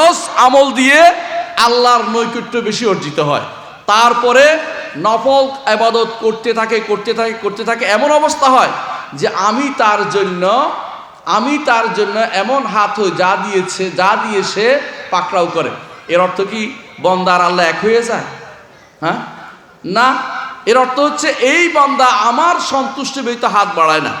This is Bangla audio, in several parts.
ফরজ আমল দিয়ে আল্লাহর নৈকট্য বেশি অর্জিত হয়। তারপরে নফল আবাদত করতে থাকে করতে থাকে করতে থাকে, এমন অবস্থা হয় যে আমি তার জন্য, আমি তার জন্য এমন হাত হই যা দিয়েছে, যা দিয়ে সে পাকড়াও করে। এর অর্থ কি বন্দার আল্লাহ এক হয়ে যায়? হ্যাঁ? না, এর অর্থ হচ্ছে এই বন্দা আমার সন্তুষ্টি ব্যতীত হাত বাড়ায় না।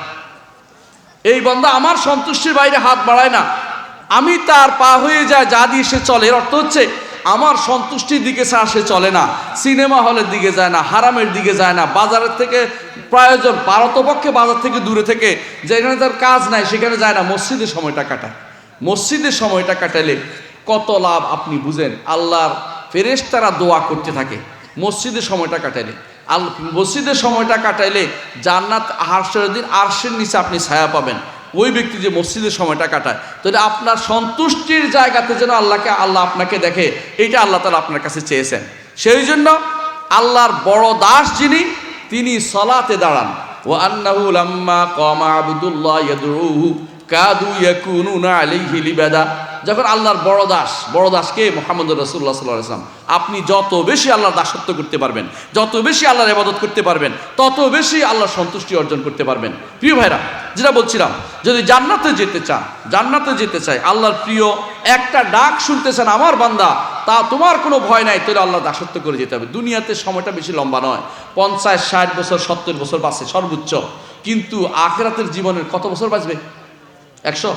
এই বন্দা আমার সন্তুষ্টির বাইরে হাত বাড়ায় না। আমি তার পা হয়ে যায়, যা দিয়ে সে চলে, এর অর্থ হচ্ছে, আমার সন্তুষ্টির দিকে ছাড়া সে চলে না। সিনেমা হলের দিকে যায় না, হারামের দিকে যায় না। বাজারের থেকে প্রয়োজন পারতপক্ষে বাজার থেকে দূরে থেকে, যেখানে তার কাজ নাই, সেখানে যায় না। মসজিদে সময়টা কাটায়। মসজিদের সময়টা কাটালে কত লাভ আপনি বুঝেন? আল্লাহর ফেরেশতারা দোয়া করতে থাকে। মসজিদের সময়টা কাটাইলে। আল মসজিদের সময়টা কাটাইলে জান্নাত হার্ষের দিন আরশের নিচে আপনি ছায়া পাবেন। ওই ব্যক্তি যে মসজিদের সময়টা কাটায়। তো এটা আপনার সন্তুষ্টির জায়গাতে যেন আল্লাহকে আল্লাহ আপনাকে দেখে, এইটা আল্লাহ তালা আপনার কাছে চেয়েছেন। সেই জন্য আল্লাহর বড় দাস যিনি, তিনি সলাতে দাঁড়ান। ও লাম্মা কমা আবুদুল্লাহ কাদু ইয়াকুনুনা যখন আল্লাহর বড় দাস, বড় দাসকে মোহাম্মদ রসুল্লাহ সাল্লাহ আপনি যত বেশি আল্লাহর দাসত্ব করতে পারবেন, যত বেশি আল্লাহর ইবাদত করতে পারবেন, তত বেশি আল্লাহর সন্তুষ্টি অর্জন করতে পারবেন। প্রিয় ভাইরা, যেটা বলছিলাম, যদি জান্নাতে যেতে চান, জান্নাতে যেতে চাই, আল্লাহর প্রিয় একটা ডাক শুনতেছেন আমার বান্দা, তা তোমার কোনো ভয় নাই, তাহলে আল্লাহ দাসত্ব করে যেতে হবে। দুনিয়াতে সময়টা বেশি লম্বা নয়। পঞ্চাশ, ষাট বছর, সত্তর বছর বাঁচে সর্বোচ্চ। কিন্তু আখেরাতের জীবনের কত বছর বাঁচবে? একশো,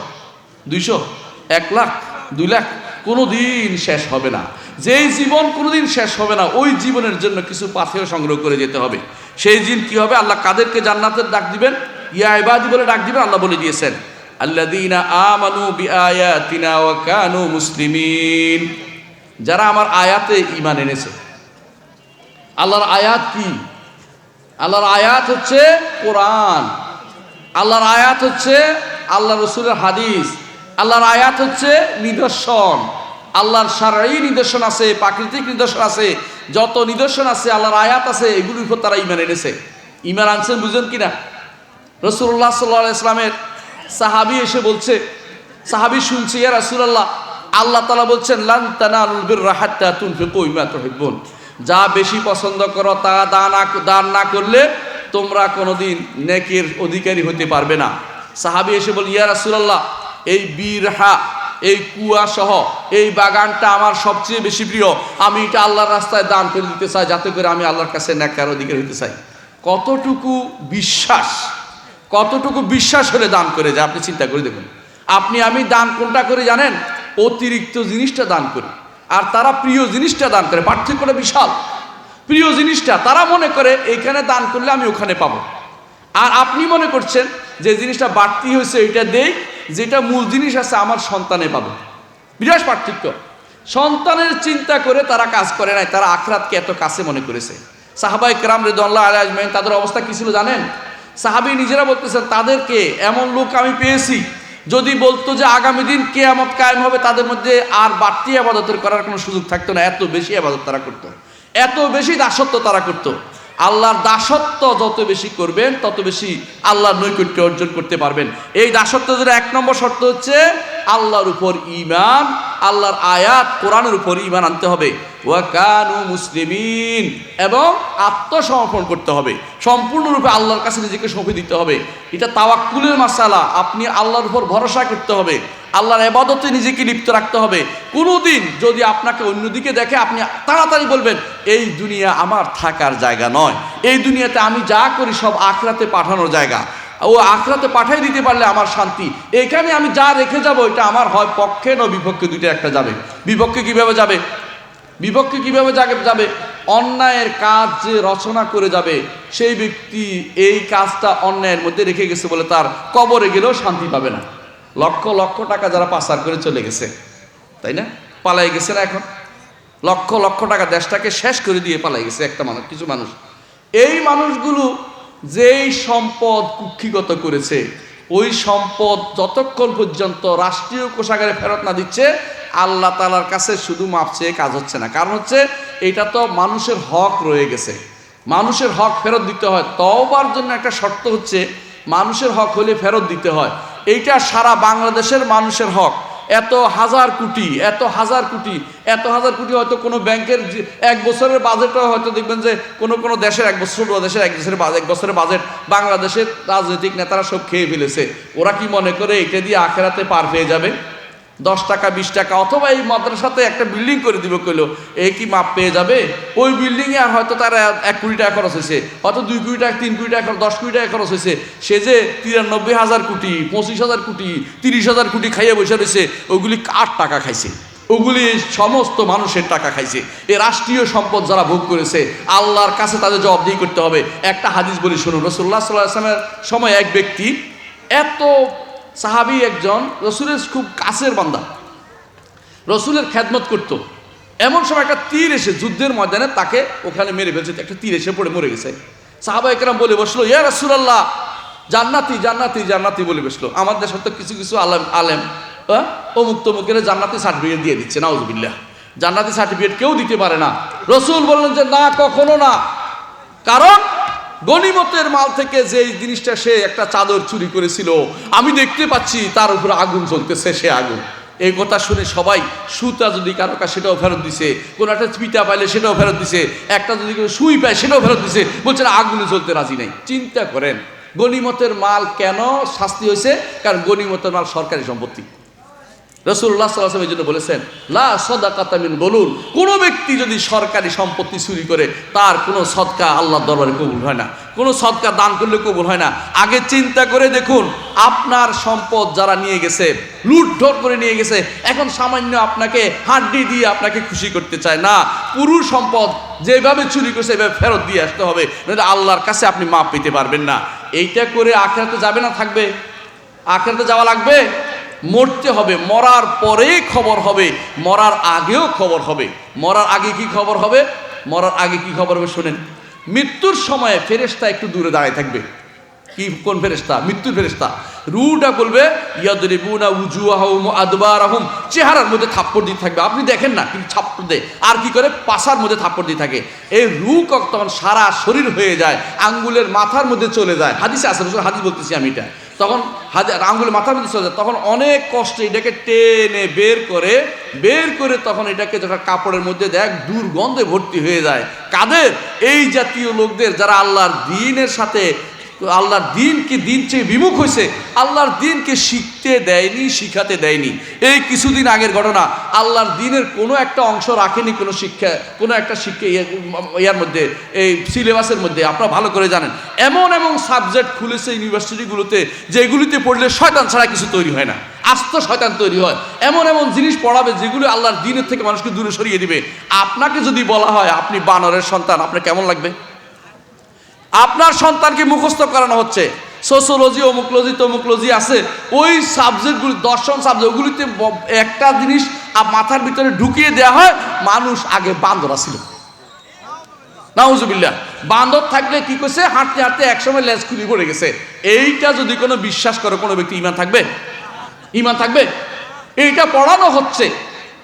দুইশো, এক লাখ, দুই লাখ কোনো দিন শেষ হবে না। যেই জীবন কোনোদিন শেষ হবে না, ওই জীবনের জন্য কিছু পাথেয় সংগ্রহ করে যেতে হবে। সেই দিন কি হবে? আল্লাহ কাদেরকে জান্নাতের ডাক দিবেন? ইয়া ইবাদি বলে ডাক দিবেন? আল্লাহ বলে দিয়েছেন, আল্লাযীনা আমানু বিআয়াতিনা ওয়া কানু মুসলিমিন। যারা আমার আয়াতে ঈমান এনেছে। আল্লাহর আয়াত কি? আল্লাহর আয়াত হচ্ছে কোরআন। আল্লাহর আয়াত হচ্ছে আল্লাহ রসুলের হাদিস। আল্লাহর আয়াত হচ্ছে নিদর্শন। আল্লাহর সারাই নিদর্শন আছে, প্রাকৃতিক নিদর্শন আছে, যত নিদর্শন আছে, আল্লাহর আয়াত আছে, এগুলির উপর তারা ইমান এনেছে। ইমান আনছেন বুঝেন কিনা? রসুল্লাহ সাল্লাহ ইসলামের সাহাবি এসে বলছে, সাহাবি শুনছে, ইয়া রাসূলুল্লাহ, আল্লাহ তালা বলছেন, লান তানালুল বিররা হাত্তা তুনফিকু মিমা তুহিব্বুন। যা বেশি পছন্দ করো, তা দান দান না করলে তোমরা কোনোদিন নেকের অধিকারী হতে পারবে না। সাহাবি এসে বল ইয়া রাসূলুল্লাহ, এই বীরহা, এই কুয়া সহ এই বাগানটা আমার সবচেয়ে বেশি প্রিয়। আমি এটা আল্লাহর রাস্তায় দান করে দিতে চাই, যাতে করে আমি আল্লাহর কাছে নেকার অধিকার হতে চাই। কতটুকু বিশ্বাস কতটুকু বিশ্বাস হলে দান করে যায়, আপনি চিন্তা করে দেখুন। আপনি, আমি দান কোনটা করে জানেন? অতিরিক্ত জিনিসটা দান করি। আর তারা প্রিয় জিনিসটা দান করে পার্থক্যটা বিশাল। প্রিয় জিনিসটা তারা মনে করে এইখানে দান করলে আমি ওখানে পাবো। আর আপনি মনে করছেন যে জিনিসটা বাড়তি হয়েছে, এটা দেই, যেটা মূল জিনিস আছে, আমার সন্তানে পাবে বিরাট পার্থক্য। সন্তানের চিন্তা করে তারা কাজ করে নাই, তারা আখরাতকে এত কাছে মনে করেছে। সাহাবাই কেরাম রেদুল্লাহ আলী আজমাইন, তাদের অবস্থা কি ছিল জানেন? সাহাবি নিজেরা বলতেছেন, তাদেরকে এমন লোক আমি পেয়েছি, যদি বলতো যে আগামী দিন কেয়ামত কায়েম হবে, তাদের মধ্যে আর বাড়তি আবাদতের করার কোনো সুযোগ থাকতো না, এত বেশি আবাদত তারা করতো। এত বেশি দাসত্ব তারা করতো। আল্লাহর দাসত্ব যত বেশি করবেন, তত বেশি আল্লাহর নৈকট্য অর্জন করতে পারবেন। এই দাসত্ব দাসত্বের এক নম্বর শর্ত হচ্ছে, আল্লাহর উপর ইমান আল্লাহর আয়াত, কোরআনের উপর ইমান আনতে হবে। ওয়াকানু মুসলিমিন, এবং আত্মসমর্পণ করতে হবে। সম্পূর্ণরূপে আল্লাহর কাছে নিজেকে সঁপে দিতে হবে। এটা তাওয়াক্কুলের মাসালা। আপনি আল্লাহর উপর ভরসা করতে হবে। আল্লাহর এবাদতে নিজেকে লিপ্ত রাখতে হবে। কোনোদিন যদি আপনাকে অন্যদিকে দেখে আপনি তাড়াতাড়ি বলবেন, এই দুনিয়া আমার থাকার জায়গা নয়। এই দুনিয়াতে আমি যা করি সব আখরাতে পাঠানোর জায়গা। ও আখরাতে পাঠাই দিতে পারলে আমার শান্তি। এখানে আমি যা রেখে যাব, এটা আমার হয় পক্ষে না বিপক্ষে দুইটা একটা যাবে। বিপক্ষে কীভাবে যাবে? বিপক্ষে কীভাবে যাবে? অন্যায়ের কাজ যে রচনা করে যাবে, সেই ব্যক্তি এই কাজটা অন্যায়ের মধ্যে রেখে গেছে বলে তার কবরে গেলেও শান্তি পাবে না। লক্ষ লক্ষ টাকা যারা পাচার করে চলে গেছে, তাই না? পালাই গেছে না এখন? লক্ষ লক্ষ টাকা দেশটাকে শেষ করে দিয়ে পালাই গেছে একটা মানুষ, কিছু মানুষ। এই মানুষগুলো যেই সম্পদ কুক্ষিগত করেছে, ওই সম্পদ যতক্ষণ পর্যন্ত রাষ্ট্রীয় কোষাগারে ফেরত না দিচ্ছে, আল্লাহ তালার কাছে শুধু মাপ চেয়ে কাজ হচ্ছে না। কারণ হচ্ছে, এটা তো মানুষের হক রয়ে গেছে। মানুষের হক ফেরত দিতে হয়। তওবার জন্য একটা শর্ত হচ্ছে, মানুষের হক হলে ফেরত দিতে হয়। এইটা সারা বাংলাদেশের মানুষের হক। এত হাজার কোটি, এত হাজার কোটি, এত হাজার কোটি হয়তো কোনো ব্যাংকের এক বছরের বাজেট হয়তো দেখবেন যে কোনো কোনো দেশের এক বছর দেশের এক বছরের এক বছরের বাজেট বাংলাদেশের রাজনৈতিক নেতারা সব খেয়ে ফেলেছে। ওরা কি মনে করে এটা দিয়ে আখেরাতে পার পেয়ে যাবে? দশ টাকা, বিশ টাকা, অথবা এই মাদ্রাসাতে একটা বিল্ডিং করে দিবে, কইলো, এ কি মাপ পেয়ে যাবে? ওই বিল্ডিংয়ে আর হয়তো তার এক কোটি টাকা খরচ হয়েছে, হয়তো দুই কোটি টাকা, তিন কোটি টাকা, দশ কোটি টাকা খরচ হয়েছে। সে যে তিরানব্বই হাজার কোটি, পঁচিশ হাজার কোটি, তিরিশ হাজার কোটি খাইয়ে বসে রয়েছে, ওগুলি কার টাকা খাইছে? ওগুলি সমস্ত মানুষের টাকা খাইছে। এ রাষ্ট্রীয় সম্পদ যারা ভোগ করেছে, আল্লাহর কাছে তাদের জবাবদিহি করতে হবে। একটা হাদিস বলি, শুনুন রসুল্লাহ সাল্লাহ আসলামের সময় এক ব্যক্তি এত সাহাবি একজন, রসুলের খুব কাছের বান্দা। রসুলের খেদমত করত। এমন সময় একটা তীর এসে যুদ্ধের ময়দানে তাকে ওখানে মেরে ফেলছে। একটা তীর এসে পড়ে, মরে গেছে। সাহাবা একরাম বলে বসল, ইয়া রসুলাল্লাহ, জান্নাতি জান্নাতি জান্নাতি বলে বসল। আমাদের দেশে তো কিছু কিছু আলেম আলেম অমুক তমুকের জান্নাতি সার্টিফিকেট দিয়ে দিচ্ছে, নাউজবিল্লাহ। জান্নাতি সার্টিফিকেট কেউ দিতে পারে না। রসুল বললেন যে, না, কখনো না। কারণ গনিমতের মাল থেকে যে জিনিসটা সে একটা চাদর চুরি করেছিল, আমি দেখতে পাচ্ছি তার উপরে আগুন জ্বলতেছে, সে আগুন। এই কথা শুনে সবাই সুতা যদি কারও কাছে সেটাও ফেরত দিছে, কোনো একটা পিতা পাইলে সেটাও ফেরত দিছে, একটা যদি কেউ সুই পায় সেটাও ফেরত দিছে, বলছে আগুনে জ্বলতে রাজি নাই। চিন্তা করেন গনিমতের মাল কেন শাস্তি হয়েছে? কারণ গনিমতের মাল সরকারি সম্পত্তি। রসুল্লাহ এই জন্য বলেছেন, লা সদাকাতামিন বলুন কোনো ব্যক্তি যদি সরকারি সম্পত্তি চুরি করে, তার কোনো সদকা আল্লাহর দরবারে কবুল হয় না। কোনো সদকা দান করলে কবুল হয় না। আগে চিন্তা করে দেখুন, আপনার সম্পদ যারা নিয়ে গেছে লুটঢট করে নিয়ে গেছে, এখন সামান্য আপনাকে হাড্ডি দিয়ে আপনাকে খুশি করতে চায় না। পুরো সম্পদ যেভাবে চুরি করছে, এভাবে ফেরত দিয়ে আসতে হবে নইলে আল্লাহর কাছে আপনি মাপ পেতে পারবেন না। এইটা করে আখেরাতে যাবে না থাকবে? আখেরাতে যাওয়া লাগবে? মরতে হবে, মরার পরে খবর হবে, মরার আগেও খবর হবে। মরার আগে কি খবর হবে? মরার আগে কি খবর হবে শোনেন, মৃত্যুর সময়ে ফেরেশতা একটু দূরে দাঁড়ায় থাকবে। কি, কোন ফেরেশতা? মৃত্যুর ফেরেশতা। রুটা বলবে চেহারার মধ্যে থাপ্পড় দিয়ে থাকবে। আপনি দেখেন না, কিন্তু থাপ্পড় দেয়। আর কি করে? পাশার মধ্যে থাপ্পড় দিয়ে থাকে। এই রু তখন সারা শরীর হয়ে যায়, আঙ্গুলের মাথার মধ্যে চলে যায়। হাদিসে আসে রসুল হাদিস বলতেছি আমি এটা। তখন হাজার আঙ্গুল মাথার মধ্যে চলে তখন অনেক কষ্টে এটাকে টেনে বের করে বের করে তখন এটাকে যখন কাপড়ের মধ্যে দেখ দুর্গন্ধে ভর্তি হয়ে যায়। কাদের? এই জাতীয় লোকদের যারা আল্লাহর দিনের সাথে আল্লাহর দিনকে দিন চেয়ে বিমুখ হয়েছে? আল্লাহর দিনকে শিখতে দেয়নি, শিখাতে দেয়নি। এই কিছুদিন আগের ঘটনা, আল্লাহর দিনের কোনো একটা অংশ রাখেনি কোনো শিক্ষা, কোনো একটা শিক্ষা ইয়ে- ইয়ার মধ্যে, এই সিলেবাসের মধ্যে, আপনারা ভালো করে জানেন। এমন এমন সাবজেক্ট খুলেছে ইউনিভার্সিটিগুলোতে, যেগুলিতে পড়লে শয়তান ছাড়া কিছু তৈরি হয় না। আস্ত শয়তান তৈরি হয়। এমন এমন জিনিস পড়াবে যেগুলো আল্লাহর দিনের থেকে মানুষকে দূরে সরিয়ে দিবে। আপনাকে যদি বলা হয়, আপনি বানরের সন্তান, আপনার কেমন লাগবে? আপনার সন্তানকে মুখস্থ করানো হচ্ছে। সোশ্যোলজি অমুকলজি, তমুকলজি আছে। ওই সাবজেক্টগুলি দর্শন সাবজেক্ট, ওগুলিতে একটা জিনিস মাথার ভিতরে ঢুকিয়ে দেওয়া হয়, মানুষ আগে বান্দরা ছিল নাউজুবিল্লাহ। বান্দর থাকলে কি করছে? হাঁটতে হাঁটতে একসময় লেজ খুলি পড়ে গেছে। এইটা যদি কোনো বিশ্বাস করে, কোনো ব্যক্তি ইমান থাকবে? ইমান থাকবে? এইটা পড়ানো হচ্ছে।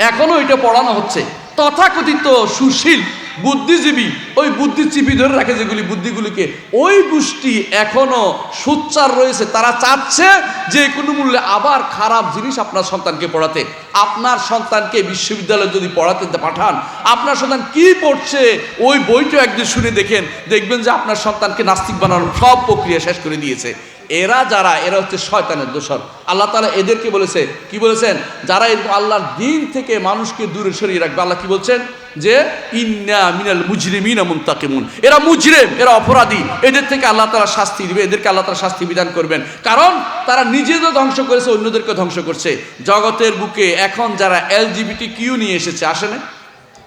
এখনও এটা পড়ানো হচ্ছে। তথাকথিত সুশীল বুদ্ধিজীবী, ওই বুদ্ধিজীবী ধরে রাখে যেগুলি, বুদ্ধিগুলিকে। ওই গোষ্ঠী এখনও সোচ্চার রয়েছে, তারা চাচ্ছে যে কোনো মূল্যে আবার খারাপ জিনিস আপনার সন্তানকে পড়াতে। আপনার সন্তানকে বিশ্ববিদ্যালয়ে যদি পড়াতে পাঠান, আপনার সন্তান কি পড়ছে, ওই বইটা একদিন শুনে দেখেন, দেখবেন যে আপনার সন্তানকে নাস্তিক বানানোর সব প্রক্রিয়া শেষ করে দিয়েছে। এরা যারা, এরা হচ্ছে শয়তানের দোষর। আল্লাহ তালা এদেরকে বলেছে, কি বলেছেন? যারা এরকম আল্লাহর দিন থেকে মানুষকে দূরে সরিয়ে রাখবে, আল্লাহ কি বলছেন? যে, ইন্না মিনাল মুজরিমিনা মুনতাকিমুন। এরা মুজরিম, এরা অপরাধী। এদের থেকে আল্লাহ তালা শাস্তি দিবে, এদেরকে আল্লাহ তালা শাস্তি বিধান করবেন। কারণ তারা নিজেদের ধ্বংস করেছে, অন্যদেরকে ধ্বংস করছে। জগতের বুকে এখন যারা এলজিবিটি কিউ নিয়ে এসেছে, আসে না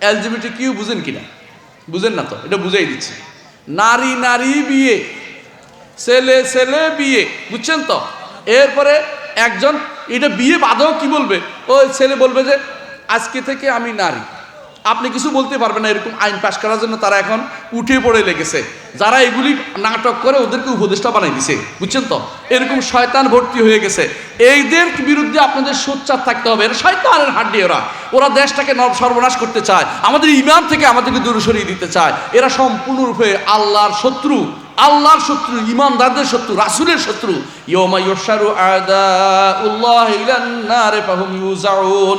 এলজিবিটি কিউ বুঝেন কিনা? বুঝেন না তো? এটা বুঝাই দিচ্ছে। নারী নারী বিয়ে ছেলে ছেলে, বিয়ে, বুঝছেন তো? এরপরে একজন, এটা বিয়ে বাদেও কি বলবে? ওই ছেলে বলবে যে, আজকে থেকে আমি নারী। আপনি কিছু বলতে পারবেন না, এরকম আইন পাশ করার জন্য তারা এখন উঠে পড়ে লেগেছে। যারা এগুলি নাটক করে, ওদেরকে উপদেষ্টা বানাই দিছে, বুঝছেন তো? এরকম শয়তান ভর্তি হয়ে গেছে। এইদের বিরুদ্ধে আপনাদের সোচ্চার থাকতে হবে। এরা শয়তানের হাড্ডি ওরা। ওরা দেশটাকে সর্বনাশ করতে চায়। আমাদের ইমান থেকে আমাদেরকে দূরে সরিয়ে দিতে চায়। এরা সম্পূর্ণরূপে আল্লাহর শত্রু। আল্লাহর শত্রু, ইমানদারদের শত্রু, রাসুলের শত্রু। ইয়মা ইউজাউন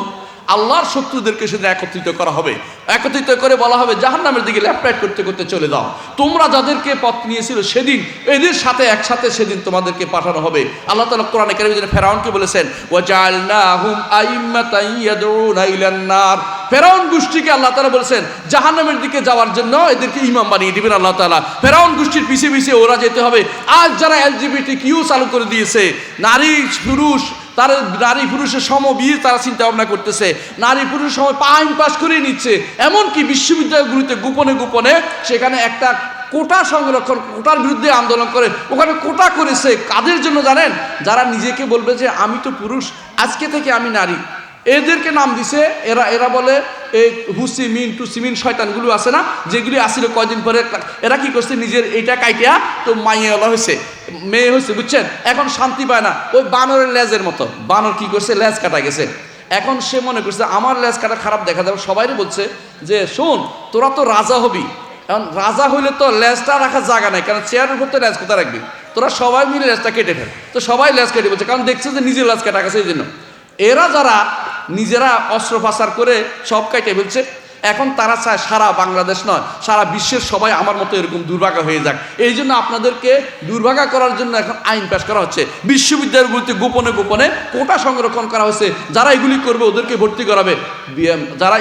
আল্লাহর শত্রুদেরকে সেদিন একত্রিত করা হবে। একত্রিত করে বলা হবে, জাহান্নামের দিকে ল্যাপটাইট করতে করতে চলে দাও তোমরা যাদেরকে পথ নিয়েছিল সেদিন, এদের সাথে একসাথে সেদিন তোমাদেরকে পাঠানো হবে। আল্লাহ তাআলা কোরআনে ফেরাউনকে বলেছেন ওয়াজআলনাহুম আইম্মাতান ইয়াদউনা ইলান নার। ফেরাউন গোষ্ঠীকে আল্লাহ তাআলা বলেছেন, জাহান্নামের দিকে যাওয়ার জন্য এদেরকে ইমাম বানিয়ে দিবেন আল্লাহ তাআলা। ফেরাউন গোষ্ঠীর পিছে পিছে ওরা যেতে হবে। আজ যারা এলজিবিটি কিউ চালু করে দিয়েছে, নারী, পুরুষ, তারা নারী পুরুষের সম বিয়ে তারা চিন্তা ভাবনা করতেছে। নারী পুরুষের সময় পাইন পাস করিয়ে নিচ্ছে। এমনকি বিশ্ববিদ্যালয়গুলিতে গোপনে গোপনে সেখানে একটা কোটা সংরক্ষণ, কোটার বিরুদ্ধে আন্দোলন করে, ওখানে কোটা করেছে। কাদের জন্য জানেন? যারা নিজেকে বলবে যে, আমি তো পুরুষ, আজকে থেকে আমি নারী। এদেরকে নাম দিছে, এরা এরা বলে, এই হুসি মিন টু সিমিন শয়তানগুলো আছে না, যেগুলি আসছিল কয়দিন পরে এরা কি করছে, নিজের এইটা কাইটিয়া তো মাইয়ে এলা হয়েছে, মেয়ে হয়েছে, বুঝছেন? এখন শান্তি পায় না। ওই বানরের লেজের মতো। বানর কি করছে? লেজ কাটা গেছে। এখন সে মনে করছে, আমার লেজ কাটা খারাপ দেখা যাবে সবাই বলছে যে, শোন, তোরা তো রাজা হবি। এখন রাজা হইলে তো লেজটা রাখার জায়গা নাই, কারণ চেয়ারের উপর তো লেজ কোথায় রাখবি? তোরা সবাই মিলে লেজটা কেটে ফেল। তো সবাই লেজ কেটে বলছে, কারণ দেখছে যে নিজের লেজ কাটা গেছে এই জন্য এরা যারা নিজেরা অস্ত্র পাচার করে সব কাইটে ফেলছে এখন তারা চায় সারা বাংলাদেশ নয়, সারা বিশ্বের সবাই আমার মতো এরকম দুর্ভাগা হয়ে যাক। এই জন্য আপনাদেরকে দুর্ভাগা করার জন্য এখন আইন পাশ করা হচ্ছে। বিশ্ববিদ্যালয়গুলিতে গোপনে গোপনে কোটা সংরক্ষণ করা হচ্ছে। যারা এগুলি করবে ওদেরকে ভর্তি করাবে। যারা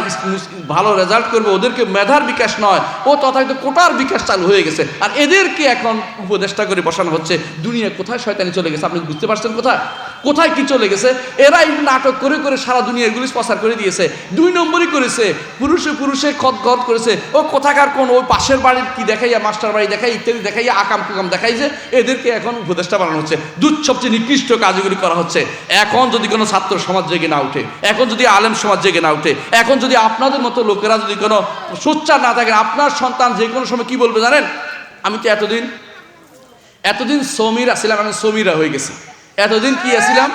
ভালো রেজাল্ট করবে ওদেরকে মেধার বিকাশ নয়, ও তথাকথিত কোটার বিকাশ চালু হয়ে গেছে। আর এদেরকে এখন উপদেষ্টা করে বসানো হচ্ছে। দুনিয়া কোথায় শয়তানি চলে গেছে? আপনি বুঝতে পারছেন কোথায়? কোথায় কি চলে গেছে? এরা নাটক করে করে সারা দুনিয়া এগুলি প্রচার করে দিয়েছে। দুই নম্বরই করেছে, পুরুষে পুরুষে খত গত করেছে। ও কোথাকার কোন, ওই পাশের বাড়ির কি দেখাইয়া, মাস্টার বাড়ি দেখাই ইত্যাদি দেখাইয়া, আকাম কুকাম দেখাই যে এদেরকে এখন উপদেষ্টা বানানো হচ্ছে। দুধ সবচেয়ে নিকৃষ্ট কাজগুলি করা হচ্ছে, এখন যদি কোনো ছাত্র সমাজ জেগে না উঠে, এখন যদি আলেম সমাজ জেগে না উঠে, এখন যদি আপনাদের মতো লোকেরা যদি কোনো সোচ্চার না থাকে আপনার সন্তান যে কোনো সময় কি বলবে জানেন? আমি তো এতদিন এতদিন সমীর আসছিলাম আমি সমীরা হয়ে গেছি। এতদিন কি আসছিলাম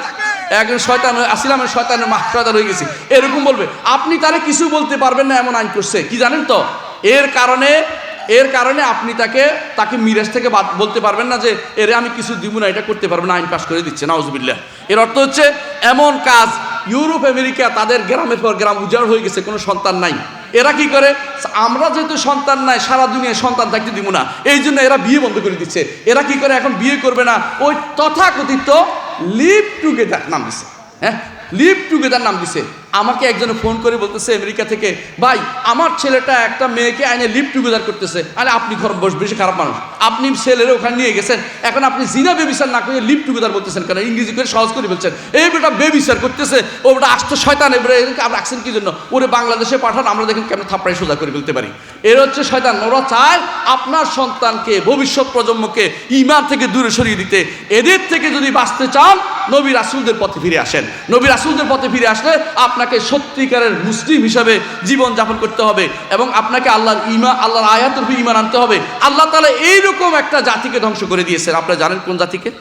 একজন শয়তান আমি শয়তানের মা শয়তান হয়ে গেছি। এরকম বলবে। আপনি তারে কিছু বলতে পারবেন না এমন আইন করছে। কি জানেন তো? এর কারণে এর কারণে আপনি তাকে তাকে মিরাজ থেকে বাদ বলতে পারবেন না যে, এরে আমি কিছু দিব না, এটা করতে পারব না, আইন পাস করে দিচ্ছে, নাউজুবিল্লাহ। এর অর্থ হচ্ছে, এমন কাজ ইউরোপ, আমেরিকা, তাদের গ্রামের পর গ্রাম উজাড় হয়ে গেছে, কোনো সন্তান নাই। এরা কি করে? আমরা যেহেতু সন্তান নাই, সারা দুনিয়ায় সন্তান থাকতে দিব না। এই জন্য এরা বিয়ে বন্ধ করে দিচ্ছে। এরা কি করে এখন বিয়ে করবে না? ওই তথাকথিত লিভ টুগেদার নাম দিছে। হ্যাঁ? লিভ টুগেদার নাম দিছে। আমাকে একজনে ফোন করে বলতেছে আমেরিকা থেকে, ভাই, আমার ছেলেটা একটা মেয়েকে আইনে লিভ টুগেদার করতেছে। আরে, আপনি ঘর বস বেশি খারাপ মানুষ। আপনি ছেলের ওখানে নিয়ে গেছেন, এখন আপনি জিনা বেবিচার না করে লিভ টুগেদার বলতেছেন কেন? ইংরেজি করে সহজ করে বলছেন। এই বেটা বেবিচার করতেছে, ও বেটা আসতে শয়তান এবারে রাখছেন কি জন্য? ওরে বাংলাদেশে পাঠান, আমরা দেখেন কেমন থাপড়াই সোজা করে ফেলতে পারি। এর হচ্ছে শয়তান, ওরা চায় আপনার সন্তানকে, ভবিষ্যৎ প্রজন্মকে ইমান থেকে দূরে সরিয়ে দিতে। এদের থেকে যদি বাঁচতে চান, নবী রাসুলদের পথে ফিরে আসেন। নবী রাসুলদের পথে ফিরে আসলে আপনাকে সত্যিকারের মুসলিম হিসাবে জীবন যাপন করতে হবে এবং আপনাকে আল্লাহর ইমা, আল্লাহর আয়াতের ইমান আনতে হবে। আল্লাহ তালা এইরকম একটা জাতিকে ধ্বংস করে দিয়েছেন। আপনারা জানেন কোন জাতিকে?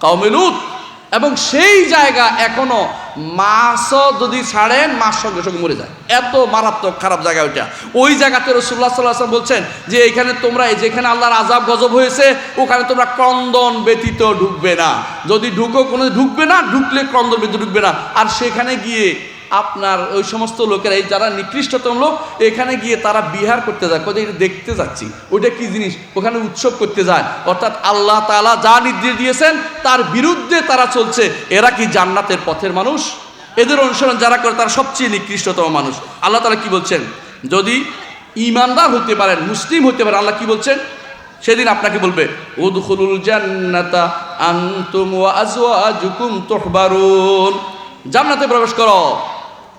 কাউমেলুত এবং সেই জায়গা এখনও মাছও যদি ছাড়েন মাছ সঙ্গে সঙ্গে মরে যায়। এত মারাত্মক খারাপ জায়গা ওইটা। ওই জায়গাতে রসুল্লাহ সাল্লাহ বলছেন যে, এখানে তোমরা যেখানে আল্লাহর আজাব গজব হয়েছে, ওখানে তোমরা ক্রন্দন ব্যতীত ঢুকবে না। যদি ঢুকো কোনো ঢুকবে না, ঢুকলে ক্রন্দন ব্যতীত ঢুকবে না। আর সেখানে গিয়ে আপনার ওই সমস্ত লোকেরা, এই যারা নিকৃষ্টতম লোক, এখানে গিয়ে তারা বিহার করতে যায়। কোথায় এটা দেখতে যাচ্ছি, ওইটা কি জিনিস? ওখানে উৎসব করতে যায়। অর্থাৎ আল্লাহ তাআলা যা নির্দেশ দিয়েছেন, তার বিরুদ্ধে তারা চলছে। এরা কি জান্নাতের পথের মানুষ? এদের অনুসরণ যারা করে, তারা সবচেয়ে নিকৃষ্টতম মানুষ। আল্লাহ তালা কি বলছেন? যদি ইমানদার হতে পারেন, মুসলিম হতে পারেন, আল্লাহ কি বলছেন? সেদিন আপনাকে বলবে জান্নাতা ওয়া জান্নাতে প্রবেশ করো।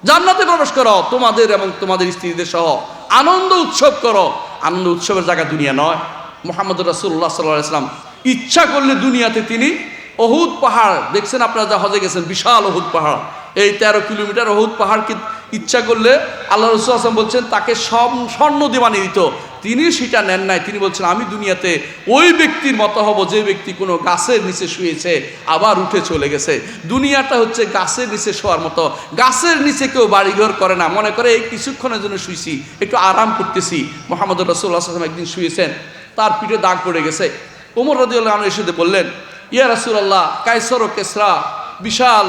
জান্নাতে প্রবেশ করো, তোমাদের এবং তোমাদের স্ত্রীদের সহ। আনন্দ উৎসব করো। আনন্দ উৎসবের জায়গা দুনিয়া নয়। মোহাম্মদ রাসুল্লাহ সাল্লাহ ইসলাম ইচ্ছা করলে দুনিয়াতে তিনি অহুদ পাহাড়, দেখছেন আপনারা যা হজে গেছেন, বিশাল অহুদ পাহাড়। এই তেরো কিলোমিটার অহুদ পাহাড়কে ইচ্ছা করলে আল্লাহ রসুল আসলাম বলছেন, তাকে সব স্বর্ণ দিয়ে বানিয়ে দিত তিনি সেটা নেন নাই। তিনি বলছেন, আমি দুনিয়াতে ওই ব্যক্তির মতো হব যে ব্যক্তি কোনো গাছের নিচে শুয়েছে, আবার উঠে চলে গেছে। দুনিয়াটা হচ্ছে গাছের নিচে শোয়ার মতো। গাছের নিচে কেউ বাড়িঘর করে না। মনে করে, এই কিছুক্ষণের জন্য শুয়েছি একটু আরাম করতেছি। মোহাম্মদ রসুল্লাহ আসলাম একদিন শুয়েছেন, তার পিঠে দাগ পড়ে গেছে। ওমর রদিউল্লাহ এসে বললেন, ইয়া রাসূলুল্লাহ, কায়সর ও কেসরা বিশাল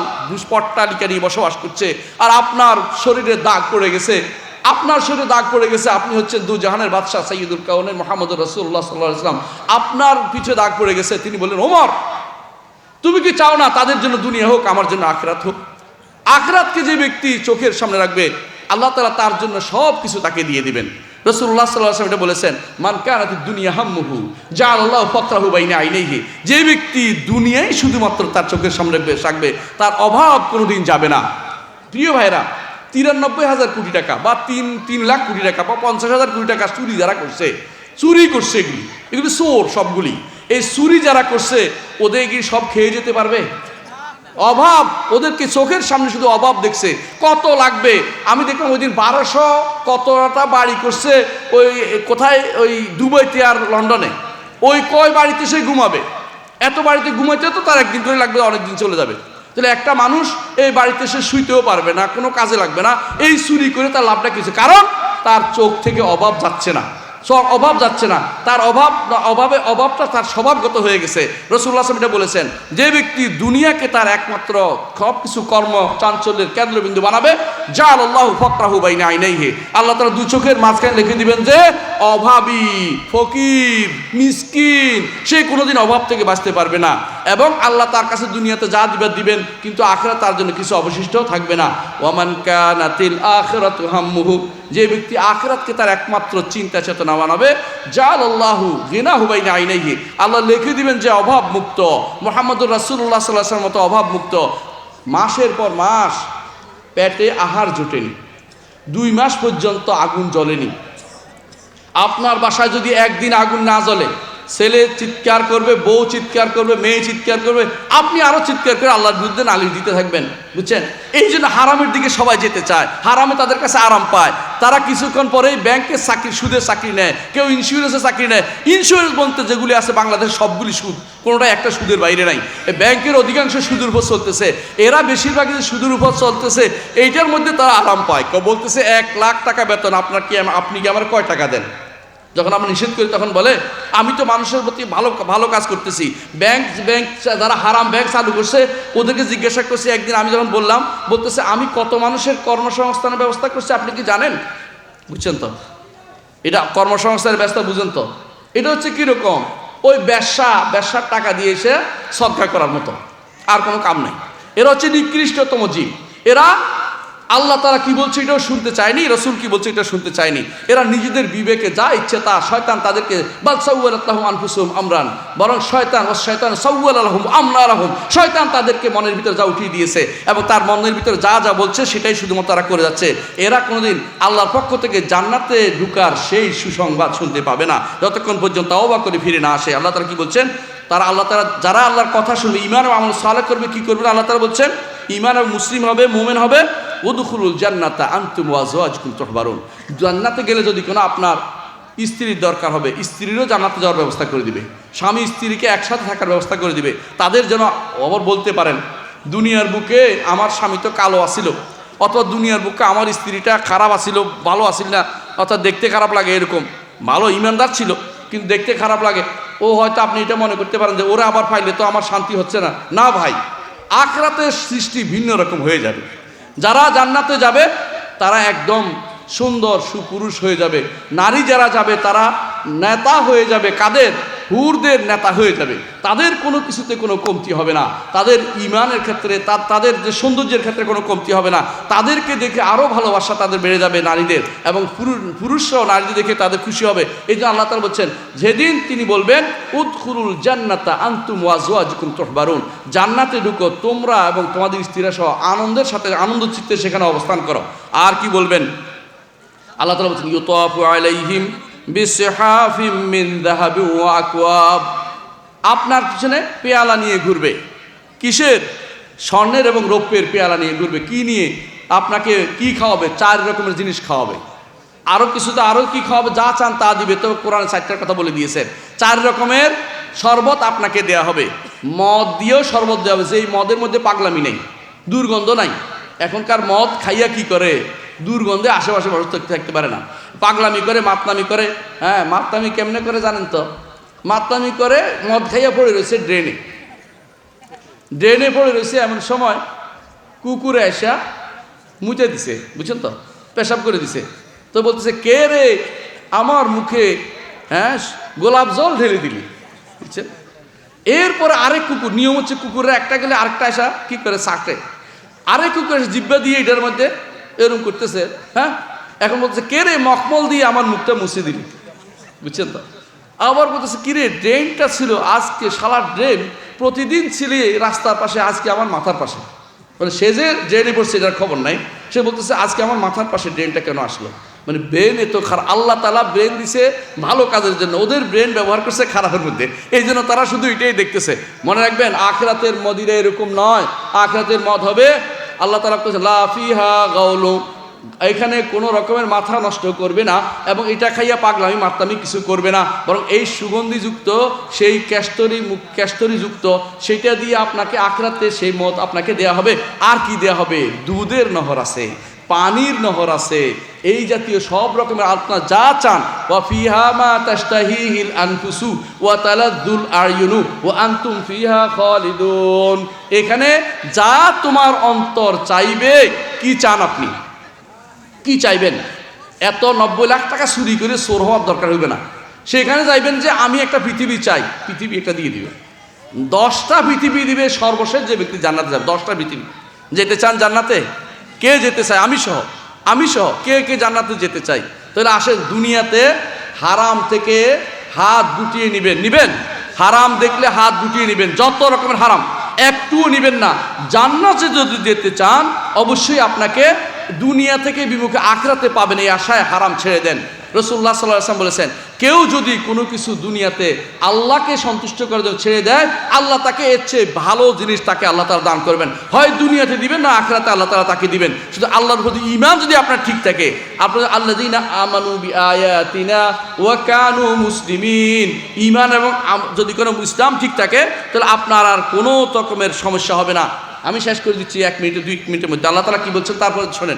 পট্টালিকা নিয়ে বসবাস করছে, আর আপনার শরীরে দাগ পড়ে গেছে। আপনার শরীরে দাগ পড়ে গেছে, আপনি হচ্ছেন দু জাহানের বাদশাহ সৈয়দুল কাউনের মোহাম্মদ রসুল্লাহ সাল্লাহ ইসলাম আপনার পিঠে দাগ পড়ে গেছে, তিনি বললেন, ওমর, তুমি কি চাও না তাদের জন্য দুনিয়া হোক, আমার জন্য আখরাত হোক? আখরাতকে যে ব্যক্তি চোখের সামনে রাখবে, আল্লাহ তালা তার জন্য সব কিছু তাকে দিয়ে দিবেন। রসুল্লাহ সাল্লাহ এটা বলেছেন, মান কানাতি দুনিয়া হাম্মুহু যা আল্লাহ ফকরাহু বাইনে আইনেহি যে ব্যক্তি দুনিয়ায় শুধুমাত্র তার চোখের সামনে রাখবে তার অভাব কোনোদিন যাবে না। প্রিয় ভাইরা তিরানব্বই হাজার কোটি টাকা বা তিন তিন লাখ কোটি টাকা বা পঞ্চাশ হাজার কোটি টাকা চুরি যারা করছে, চুরি করছে এগুলি। এগুলি চোর সবগুলি। এই চুরি যারা করছে, ওদের কি সব খেয়ে যেতে পারবে? অভাব। ওদেরকে চোখের সামনে শুধু অভাব দেখছে। কত লাগবে? আমি দেখলাম ওই দিন বারোশো কতটা বাড়ি করছে ওই কোথায়? ওই দুবাইতে আর লন্ডনে। ওই কয় বাড়িতে সে ঘুমাবে? এত বাড়িতে ঘুমাইতে তো তার একদিন করে লাগবে অনেক দিন চলে যাবে। তাহলে একটা মানুষ এই বাড়িতে সে শুইতেও পারবে না, কোনো কাজে লাগবে না। এই চুরি করে তার লাভটা কিছু কারণ তার চোখ থেকে অভাব যাচ্ছে না। অভাব যাচ্ছে না। তার অভাব, অভাবে অভাবটা তার স্বভাবগত হয়ে গেছে। রসুল্লাহ এটা বলেছেন, যে ব্যক্তি দুনিয়াকে তার একমাত্র সব কিছু কর্ম, চাঞ্চল্যের কেন্দ্রবিন্দু বানাবে যা আল্লাহ ফকরাহু বাই নাই নেই হে আল্লাহ তারা দু চোখের মাঝখানে লিখে দিবেন যে, অভাবী, ফকির, মিসকিন, সে কোনোদিন অভাব থেকে বাঁচতে পারবে না। এবং আল্লাহ তার কাছে দুনিয়াতে যা দিবেন দিবেন, কিন্তু আখেরা তার জন্য কিছু অবশিষ্ট থাকবে না। ওয়ামান কানাতিল আখরাত হাম্মুহু, যে ব্যক্তি আখরাতকে তার একমাত্র চিন্তা চেতনা বানাবে জাল আল্লাহু গিনা হুবাইনা আইনাইহি। আল্লাহ লিখে দিবেন যে অভাব মুক্ত। মোহাম্মদুর রাসুল্লাহ সাল্লাহ মতো অভাব মুক্ত। মাসের পর মাস পেটে আহার জোটেনি। দুই মাস পর্যন্ত আগুন জ্বলেনি। আপনার বাসায় যদি একদিন আগুন না জ্বলে ছেলে চিৎকার করবে, বউ চিৎকার করবে, মেয়ে চিৎকার করবে, আপনি আরও চিৎকার করে আল্লাহর বিরুদ্ধে নালিশ দিতে থাকবেন, বুঝছেন? এই জন্য হারামের দিকে সবাই যেতে চায়, হারামে তাদের কাছে আরাম পায়। তারা কিছুক্ষণ পরেই ব্যাংকের চাকরি সুদের চাকরি নেয়, কেউ ইন্স্যুরেন্সের চাকরি নেয়। ইন্স্যুরেন্স বলতে যেগুলি আছে, বাংলাদেশ সবগুলি সুদ কোনোটা একটা সুদের বাইরে নাই। ব্যাংকের অধিকাংশ সুদের উপর চলতেছে, এরা বেশিরভাগই যে সুদের উপর চলতেছে, এইটার মধ্যে তারা আরাম পায়। কেউ বলতেছে, এক লাখ টাকা বেতন, আপনার কি, আপনি কি আমার কয় টাকা দেন? যখন আমরা নিষেধ করি, তখন বলে, আমি তো মানুষের প্রতি ভালো ভালো কাজ করতেছি। ব্যাংক ব্যাংক যারা হারাম ব্যাংক চালু করছে, ওদেরকে জিজ্ঞাসা করছি একদিন, আমি যখন বললাম, বলতেছে, আমি কত মানুষের কর্মসংস্থানের ব্যবস্থা করছি, আপনি কি জানেন? বুঝছেন তো? এটা কর্মসংস্থানের ব্যবস্থা, বুঝেন তো? এটা হচ্ছে কীরকম ওই ব্যবসা, ব্যবসার টাকা দিয়ে এসে সৎকার করার মতো। আর কোনো কাম নেই। এরা হচ্ছে নিকৃষ্টতম জীব। এরা আল্লাহ তারা কি বলছে এটাও শুনতে চায়নি, রসুল কি বলছে এটা শুনতে চায়নি। এরা নিজেদের বিবেকে যা ইচ্ছে তা শয়তান তাদেরকে, বাল আল্লাহ আনফুসুম আমরান, বরং শয়তান ও শয়তান সাউল আলহম আমরা আলহম শয়তান তাদেরকে মনের ভিতরে যা উঠিয়ে দিয়েছে এবং তার মনের ভিতরে যা যা বলছে সেটাই শুধুমাত্র তারা করে যাচ্ছে। এরা কোনোদিন আল্লাহর পক্ষ থেকে জান্নাতে ঢুকার সেই সুসংবাদ শুনতে পাবে না। যতক্ষণ পর্যন্ত অবাক করে ফিরে না আসে, আল্লাহ তারা কি বলছেন? তারা আল্লাহ তারা যারা আল্লাহর কথা শুনবে ইমান আমল সালে করবে, কি করবে আল্লাহ তারা বলছেন ইমান মুসলিম হবে, মোমেন হবে উদুখুলুল জান্নাতা আন্তুম ওয়াজওয়াজকুম তুহবারুন। জান্নাতে গেলে যদি কোনো আপনার স্ত্রীর দরকার হবে, স্ত্রীরও জান্নাতে যাওয়ার ব্যবস্থা করে দিবে। স্বামী স্ত্রীকে একসাথে থাকার ব্যবস্থা করে দিবে। তাদের যেন আবার বলতে পারেন, দুনিয়ার বুকে আমার স্বামী তো কালো আসিল অথবা দুনিয়ার বুকে আমার স্ত্রীটা খারাপ আসিল ভালো আসিল না, অর্থাৎ দেখতে খারাপ লাগে এরকম। ভালো ইমানদার ছিল, কিন্তু দেখতে খারাপ লাগে। ও হয়তো আপনি এটা মনে করতে পারেন যে, ওরা আবার পাইলে তো আমার শান্তি হচ্ছে না। না ভাই, আখরাতের সৃষ্টি ভিন্ন রকম হয়ে যাবে। যারা জান্নাতে যাবে, তারা একদম সুন্দর সুপুরুষ হয়ে যাবে। নারী যারা যাবে, তারা নেতা হয়ে যাবে। কাদের? হুরদের নেতা হয়ে যাবে। তাদের কোনো কিছুতে কোনো কমতি হবে না। তাদের ইমানের ক্ষেত্রে তার তাদের যে সৌন্দর্যের ক্ষেত্রে কোনো কমতি হবে না। তাদেরকে দেখে আরও ভালোবাসা তাদের বেড়ে যাবে নারীদের এবং পুরুষরাও নারীদের দেখে তাদের খুশি হবে। এই জন্য আল্লাহ তালা বলছেন, যেদিন তিনি বলবেন উৎখুরুল জান্নাতা আন্তুম ওয়াজুকুম তোহবারুন জান্নাতে ঢুকো, তোমরা এবং তোমাদের স্ত্রীরা সহ আনন্দের সাথে, আনন্দ চিত্তে সেখানে অবস্থান করো। আর কি বলবেন? আল্লাহ তালা বলছেন, ইউতফু আলাইহিম আপনার পিছনে পেয়ালা নিয়ে ঘুরবে। কিসের? স্বর্ণের এবং রৌপ্যের পেয়ালা নিয়ে ঘুরবে। কি নিয়ে? আপনাকে কি খাওয়াবে? চার রকমের জিনিস খাওয়াবে। আরও কিছুতে আরও কি খাওয়াবে? যা চান তা দিবে। তো কোরআন সাহিত্যের কথা বলে দিয়েছেন। চার রকমের শরবত আপনাকে দেয়া হবে। মদ দিয়েও শরবত দেওয়া হবে। যেই মদের মধ্যে পাগলামি নেই, দুর্গন্ধ নাই। এখনকার মদ খাইয়া কি করে? দুর্গন্ধে আশেপাশে মানুষ থাকতে পারে না। পাগলামি করে মাতনামি করে। হ্যাঁ মাতনামি কেমনে করে জানেন তো? মাতলামি করে মদ খাইয়া পড়ে রয়েছে ড্রেনে। ড্রেনে পড়ে রয়েছে এমন সময় কুকুরে এসা মুছে দিছে, বুঝছেন তো? পেশাব করে দিছে। তো বলতেছে, কে রে? আমার মুখে হ্যাঁ গোলাপ জল ঢেলে দিলি। বুঝছেন? এরপরে আরেক কুকুর, নিয়ম হচ্ছে কুকুরের একটা গেলে আরেকটা আসা, কি করে? চাটে আরেক কুকুর জিব্বা দিয়ে এটার মধ্যে এরকম করতেছে হ্যাঁ? এখন বলতেছে, কে রে মখমল দিয়ে আমার মুখটা মুছে দিলি? বুঝছেন তো? আবার বলতেছে, কি রে, ড্রেনটা ছিল আজকে, শালা ড্রেন প্রতিদিন ছিল রাস্তার পাশে, আজকে আমার মাথার পাশে। মানে সে যে ড্রেনে পড়ছে, এটার খবর নাই। সে বলতেছে, আজকে আমার মাথার পাশে ড্রেনটা কেন আসলো? মানে ব্রেন এত খারাপ আল্লাহ তালা ব্রেন দিছে ভালো কাজের জন্য। ওদের ব্রেন ব্যবহার করছে খারাপের মধ্যে। এই জন্য তারা শুধু এটাই দেখতেছে। মনে রাখবেন, আখরাতের মদিরা এরকম নয়। আখরাতের মদ হবে, আল্লাহ তালা বলছে লাফিহা গাউলু এখানে কোনো রকমের মাথা নষ্ট করবে না এবং এটা খাইয়া পাগলামি মাত্রামি কিছু করবে না। বরং এই সুগন্ধিযুক্ত, সেই ক্যাস্টরি মুখ ক্যাস্টরিযুক্ত, সেটা দিয়ে আপনাকে আখরাতে সেই মদ আপনাকে দেয়া হবে। আর কি দেয়া হবে? দুধের নহর আছে, পানির নহর আছে। এই জাতীয় সব রকমের আপনার যা চান। ওয়া ফিহা মা তাস্তাহিহিল আনফুসু ওয়া তালাদ্দুল আয়ুনু ওয়া আনতুম ফিহা খালিদুন। এখানে যা তোমার অন্তর চাইবে, কি চান আপনি? কি চাইবেন? এত নব্বই লাখ টাকা চুরি করে চোর হওয়ার দরকার হইবে না। সেখানে চাইবেন যে আমি একটা পৃথিবী চাই, পৃথিবী একটা দিয়ে দিবে। দশটা পৃথিবী দিবে সর্বশেষ যে ব্যক্তি জান্নাতে যাবে, দশটা পৃথিবী। যেতে চান জান্নাতে? কে যেতে চায়? আমি সহ। আমি সহ। কে কে জান্নাতে যেতে চাই? তাহলে আসেন, দুনিয়াতে হারাম থেকে হাত গুটিয়ে নিবেন। নিবেন? হারাম দেখলে হাত গুটিয়ে নিবেন। যত রকমের হারাম, একটুও নিবেন না। জান্নাতে যদি যেতে চান, অবশ্যই আপনাকে দুনিয়া থেকে বিমুখে আখরাতে পাবেন এই আশায় হারাম ছেড়ে দেন। রসুল্লাহ সাল্লাহ আসলাম বলেছেন, কেউ যদি কোনো কিছু দুনিয়াতে আল্লাহকে সন্তুষ্ট করার জন্য ছেড়ে দেয়, আল্লাহ তাকে এর চেয়ে ভালো জিনিস তাকে আল্লাহ তালা দান করবেন। হয় দুনিয়াতে দিবেন না আখরাতে আল্লাহ তালা তাকে দিবেন। শুধু আল্লাহর প্রতি ইমান যদি আপনার ঠিক থাকে আপনার আল্লাহ দিনা আমানু আয়াতিনা ওয়া কানু মুসলিমিন। ইমান এবং যদি কোনো ইসলাম ঠিক থাকে, তাহলে আপনার আর কোনো রকমের সমস্যা হবে না। আমি শেষ করে দিচ্ছি এক মিনিটে, দুই মিনিটের মধ্যে। আল্লাহ তালা কি বলছেন? তারপরে শোনেন।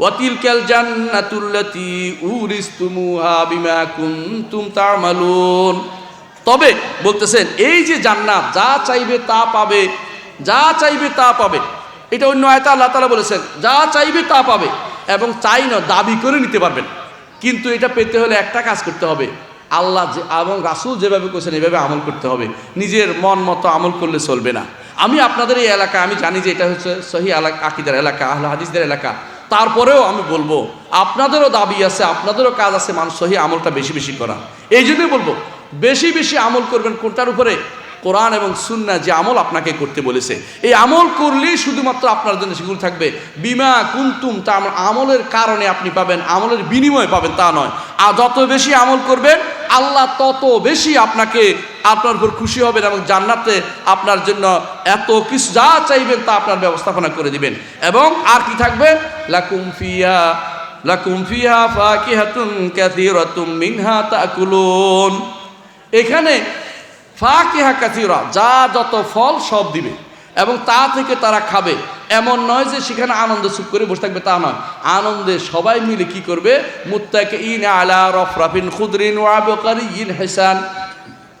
ওয়াতিলকাল জান্নাতুল্লাতি উরিস্তুমুহা বিমা কুনতুম তা'মালুন। তবে বলতেছেন, এই যে জান্নাত, যা চাইবে তা পাবে, যা চাইবে তা পাবে। এটা অন্য আয়তা আল্লাহ তাআলা বলেছেন, যা চাইবে তা পাবে এবং চাই না দাবি করে নিতে পারবেন। কিন্তু এটা পেতে হলে একটা কাজ করতে হবে। আল্লাহ যে এবং রাসুল যেভাবে করেছেন, এভাবে আমল করতে হবে। নিজের মন মতো আমল করলে চলবে না। আমি আপনাদের এই এলাকা, আমি জানি যে এটা হচ্ছে সহি আকিদার এলাকা, আহলে হাদিসদের এলাকা। তারপরেও আমি বলব, আপনাদেরও দাবি আছে, আপনাদেরও কাজ আছে মানুষ সহি আমলটা বেশি বেশি করা। এই জন্যই বলব, বেশি বেশি আমল করবেন কোনটার উপরে? কোরআন এবং সুন্না যে আমল আপনাকে করতে বলেছে। এই আমল করলেই শুধুমাত্র আপনার জন্য সেগুলো থাকবে। বিমা কুন্তুম, তা আমলের কারণে আপনি পাবেন, আমলের বিনিময় পাবেন, তা নয়। আর যত বেশি আমল করবেন, আল্লাহ তত বেশি আপনাকে আপনার উপর খুশি হবেন এবং জান্নাতে আপনার জন্য এত কিছু যা চাইবেন তা আপনার ব্যবস্থাপনা করে দিবেন। এবং আর কি থাকবে? লাকুম ফিয়া লাকুম ফিহা ফাকিহাতুন কাসীরাতুম মিনহা তাকুলুন। এখানে ফাকিহা কাথিরা যা যত ফল সব দিবে। এবং তা থেকে তারা খাবে। এমন নয় যে সেখানে আনন্দ সুখ করে বসে থাকবে, তা নয়। আনন্দে সবাই মিলে কি করবে? মুত্তাকে ইন আলা রফরাফিন খুদরিন ওয়াবকারি ইন হেসান।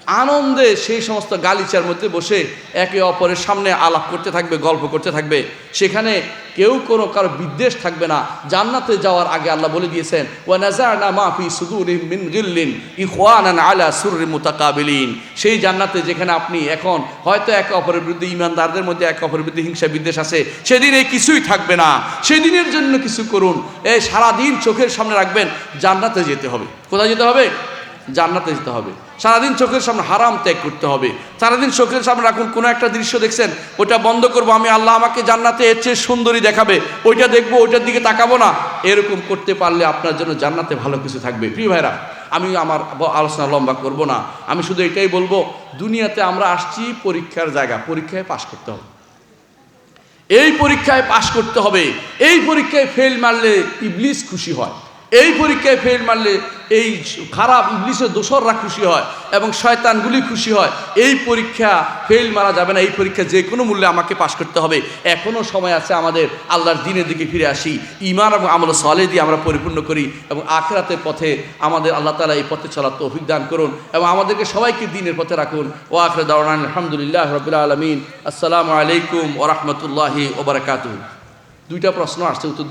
আনন্দে সেই সমস্ত গালিচার মধ্যে বসে একে অপরের সামনে আলাপ করতে থাকবে, গল্প করতে থাকবে। সেখানে কেউ কোনো কারও বিদ্বেষ থাকবে না। জান্নাতে যাওয়ার আগে আল্লাহ বলে দিয়েছেন ওয়া নাজারনা মা ফি সুদুরিহিম গিল্লিন ইখওয়ানান আলা সুররি মুতাকাবিলিন। সেই জান্নাতে যেখানে আপনি এখন হয়তো একে অপরের বিরুদ্ধে ইমানদারদের মধ্যে একে অপরের বিরুদ্ধে হিংসা, বিদ্বেষ আছে, সেদিন এই কিছুই থাকবে না। সেদিনের জন্য কিছু করুন। এই সারাদিন চোখের সামনে রাখবেন, জান্নাতে যেতে হবে। কোথায় যেতে হবে? জান্নাতে যেতে হবে। সারাদিন চোখের সামনে হারাম ত্যাগ করতে হবে। সারাদিন চোখের সামনে রাখুন, কোনো একটা দৃশ্য দেখছেন ওটা বন্ধ করব, আমি আল্লাহ আমাকে জান্নাতে এর চেয়ে সুন্দরী দেখাবে, ওইটা দেখব, ওইটার দিকে তাকাবো না। এরকম করতে পারলে আপনার জন্য জান্নাতে ভালো কিছু থাকবে। প্রিয় ভাইরা আমি আমার আলোচনা লম্বা করব না। আমি শুধু এটাই বলব, দুনিয়াতে আমরা আসছি পরীক্ষার জায়গা, পরীক্ষায় পাশ করতে হবে। এই পরীক্ষায় পাশ করতে হবে। এই পরীক্ষায় ফেল মারলে ইবলিস খুশি হয়। এই পরীক্ষায় ফেল মারলে এই খারাপ ইংলিশের দোসররা খুশি হয় এবং শয়তানগুলি খুশি হয়। এই পরীক্ষা ফেল মারা যাবে না, এই পরীক্ষা যে কোনো মূল্যে আমাকে পাশ করতে হবে। এখনও সময় আছে আমাদের আল্লাহর দিনের দিকে ফিরে আসি। ইমান এবং আমল সলে দিয়ে আমরা পরিপূর্ণ করি এবং আখরাতের পথে আমাদের আল্লাহ তালা এই পথে চলার তৌফিক দান করুন এবং আমাদেরকে সবাইকে দিনের পথে রাখুন। ও আখরে দাওয়ান আলহামদুলিল্লাহ রবিল আলমিন। আসসালামু আলাইকুম ওরহমতুল্লাহি ওবরাকাতু দুইটা প্রশ্ন আসছে, উত্তর